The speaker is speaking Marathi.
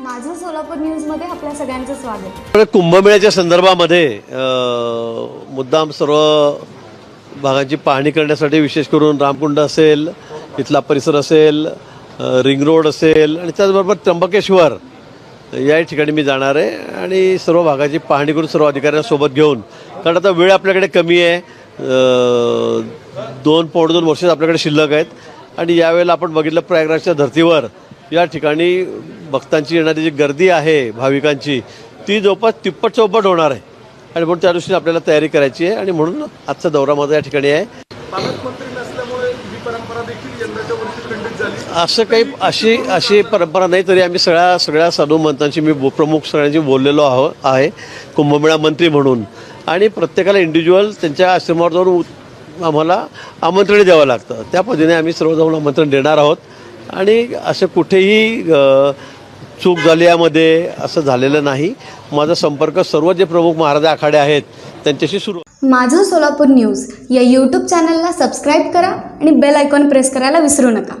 माझं सोलापूर न्यूजमध्ये आपल्या सगळ्यांचं स्वागत. कुंभमेळ्याच्या संदर्भामध्ये मुद्दाम सर्व भागांची पाहणी करण्यासाठी विशेष करून रामकुंड असेल इथला परिसर असेल रिंग रोड असेल आणि त्याचबरोबर त्र्यंबकेश्वर या ठिकाणी मी जाणार आहे आणि सर्व भागाची पाहणी करून सर्व अधिकाऱ्यांसोबत घेऊन. कारण आता वेळ आपल्याकडे कमी आहे. दोन पावणे दोन वर्षच आपल्याकडे शिल्लक आहेत. आणि यावेळेला आपण बघितलं प्रयागराजच्या धर्तीवर या ठिकाणी भक्तांची येणारी जी गर्दी आहे भाविकांची ती जवळपास तिप्पट चौपट होणार आहे. आणि म्हणून त्या दृष्टीने आपल्याला तयारी करायची आहे. आणि म्हणून आजचा दौरा माझा या ठिकाणी आहे. असं काही अशी अशी परंपरा नाही तरी आम्ही सगळ्या सगळ्या साधू महंतांशी मी प्रमुख सगळ्यांशी बोललेलो आहो आहे. कुंभमेळा मंत्री म्हणून. आणि प्रत्येकाला इंडिव्हिज्युअल त्यांच्या आश्रमावर जाऊन आम्हाला आमंत्रण द्यावं लागतं. त्या पद्धतीने आम्ही सर्व जाऊन आमंत्रण देणार आहोत. आणि असं कुठेही चूक झाली यामध्ये असं झालेलं नाही. माझा संपर्क सर्व जे प्रमुख महाराज आखाडे आहेत त्यांच्याशी सुरू माझं सोलापूर न्यूज या यूट्यूब चॅनलला सबस्क्राईब करा आणि बेल आयकॉन प्रेस करायला विसरू नका.